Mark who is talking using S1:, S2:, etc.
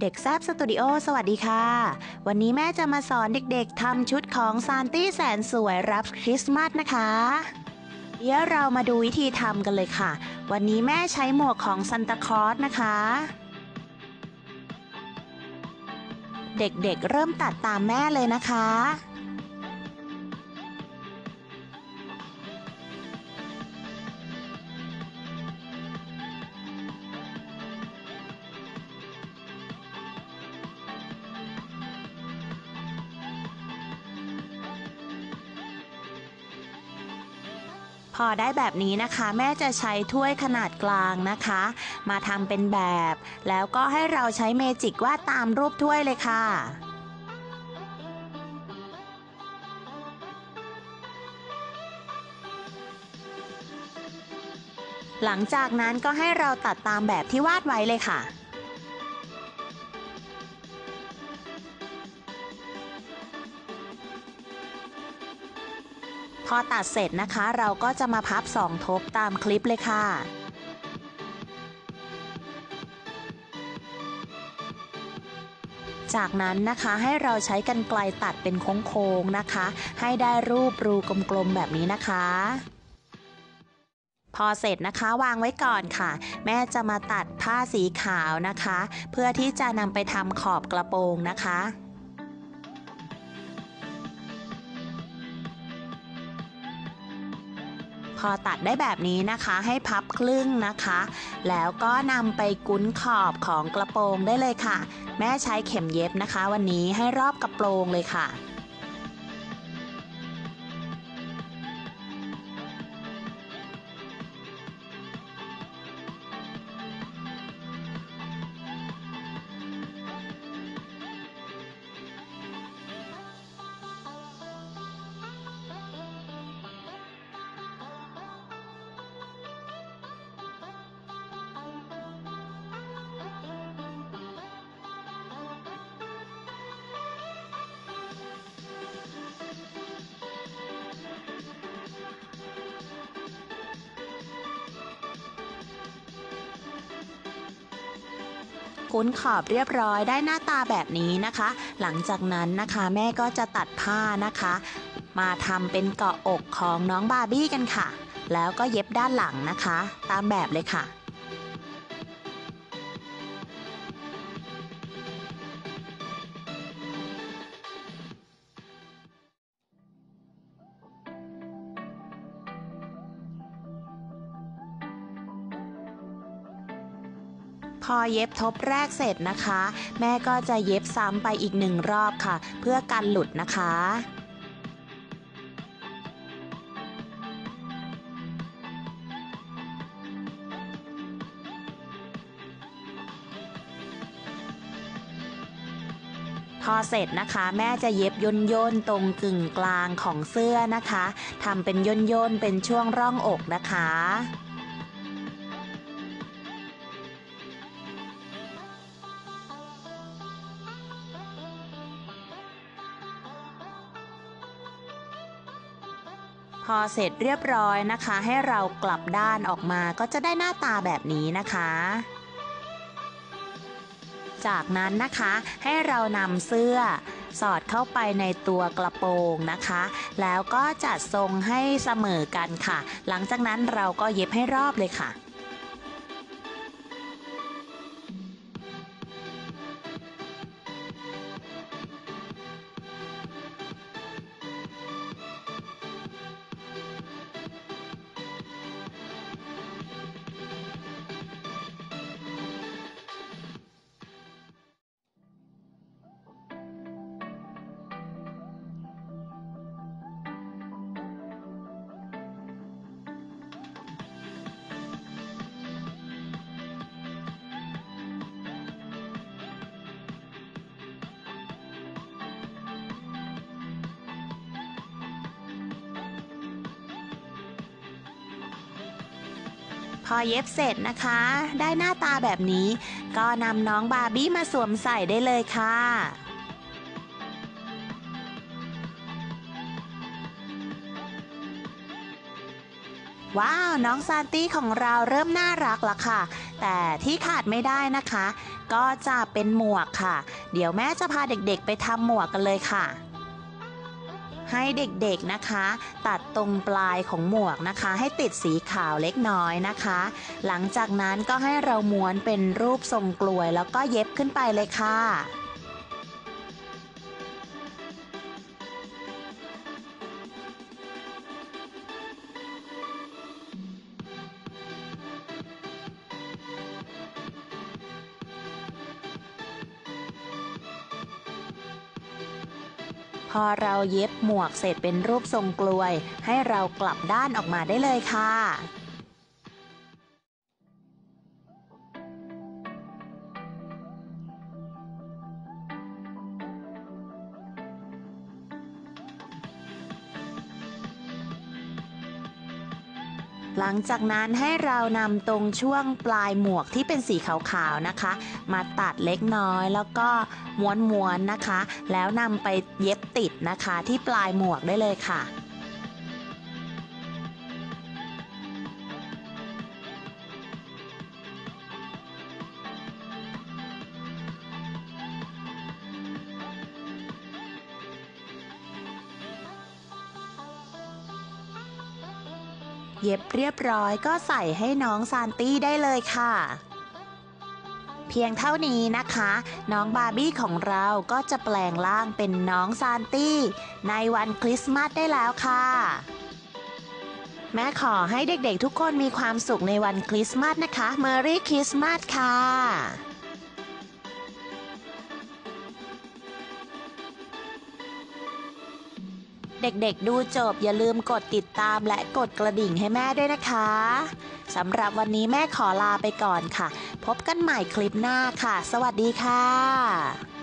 S1: เด็กแซบสตูดิโอสวัสดีค่ะ วันนี้แม่จะมาสอนเด็กๆทำชุดของซานตี้แสนสวยรับคริสต์มาสนะคะ เดี๋ยวเรามาดูวิธีทำกันเลยค่ะ วันนี้แม่ใช้หมวกของซันตาคลอสนะคะ เด็กๆเริ่มตัดตามแม่เลยนะคะ พอได้แบบนี้นะคะ แม่จะใช้ถ้วยขนาดกลางนะคะ มาทำเป็นแบบ แล้วก็ให้เราใช้เมจิกวาดตามรูปถ้วยเลยค่ะหลังจากนั้นก็ให้เราตัดตามแบบที่วาดไว้เลยค่ะ พอตัดเสร็จนะคะ เราก็จะมาพับสองทบตามคลิปเลยค่ะจากนั้นนะคะให้เราใช้กันไกลตัดเป็นโค้งๆนะคะ ให้ได้รูปรูกลมๆแบบนี้นะคะ พอเสร็จนะคะวางไว้ก่อนค่ะ แม่จะมาตัดผ้าสีขาวนะคะ เพื่อที่จะนำไปทำขอบกระโปรงนะคะ พอตัดได้แบบนี้นะคะให้พับครึ่งนะคะ แล้วก็นำไปกุ้นขอบของกระโปรงได้เลยค่ะ แม่ใช้เข็มเย็บนะคะ วันนี้ให้รอบกระโปรงเลยค่ะ คุ้นขอบเรียบร้อยได้หน้าตาแบบนี้นะคะ หลังจากนั้นนะคะแม่ก็จะตัดผ้านะคะ มาทำเป็นเกาะอกของน้องบาร์บี้กันค่ะ แล้วก็เย็บด้านหลังนะคะ ตามแบบเลยค่ะ พอเย็บทบแรกเสร็จนะคะ แม่ก็จะเย็บซ้ำไปอีกหนึ่งรอบค่ะ เพื่อกันหลุดนะคะพอเสร็จนะคะแม่จะเย็บย่นย่นตรงกึ่งกลางของเสื้อนะคะทำเป็นย่นย่นเป็นช่วงร่องอกนะคะ พอเสร็จเรียบร้อยนะคะ ให้เรากลับด้านออกมาก็จะได้หน้าตาแบบนี้นะคะ จากนั้นนะคะให้เรานำเสื้อสอดเข้าไปในตัวกระโปรงนะคะ แล้วก็จัดทรงให้เสมอกันค่ะ หลังจากนั้นเราก็เย็บให้รอบเลยค่ะ พอเย็บเสร็จนะคะ ได้หน้าตาแบบนี้ ก็นำน้องบาร์บี้มาสวมใส่ได้เลยค่ะว้าวน้องซานตี้ของเราเริ่มน่ารักแล้วค่ะ แต่ที่ขาดไม่ได้นะคะ ก็จะเป็นหมวกค่ะ เดี๋ยวแม่จะพาเด็กๆไปทำหมวกกันเลยค่ะ ให้เด็กๆนะคะ ตัดตรงปลายของหมวกนะคะ ให้ติดสีขาวเล็กน้อยนะคะ หลังจากนั้นก็ให้เราม้วนเป็นรูปทรงกลวย แล้วก็เย็บขึ้นไปเลยค่ะ พอเราเย็บหมวกเสร็จเป็นรูปทรงกลวย ให้เรากลับด้านออกมาได้เลยค่ะ หลังจากนั้นให้เรานำตรงช่วงปลายหมวกที่เป็นสีขาวๆนะคะ มาตัดเล็กน้อยแล้วก็ม้วนๆนะคะ แล้วนำไปเย็บติดนะคะที่ปลายหมวกได้เลยค่ะ เย็บเรียบร้อยก็ใส่ให้น้องซานตี้ได้เลยค่ะ เพียงเท่านี้นะคะ น้องบาร์บี้ของเราก็จะแปลงร่างเป็นน้องซานตี้ ในวันคริสต์มาสได้แล้วค่ะแม่ขอให้เด็กๆทุกคนมีความสุขในวันคริสต์มาสนะคะ Merry Christmas ค่ะ เด็กๆดูจบอย่าลืมกดติดตามและกดกระดิ่งให้แม่ด้วยนะคะสำหรับวันนี้แม่ขอลาไปก่อนค่ะ พบกันใหม่คลิปหน้าค่ะ สวัสดีค่ะ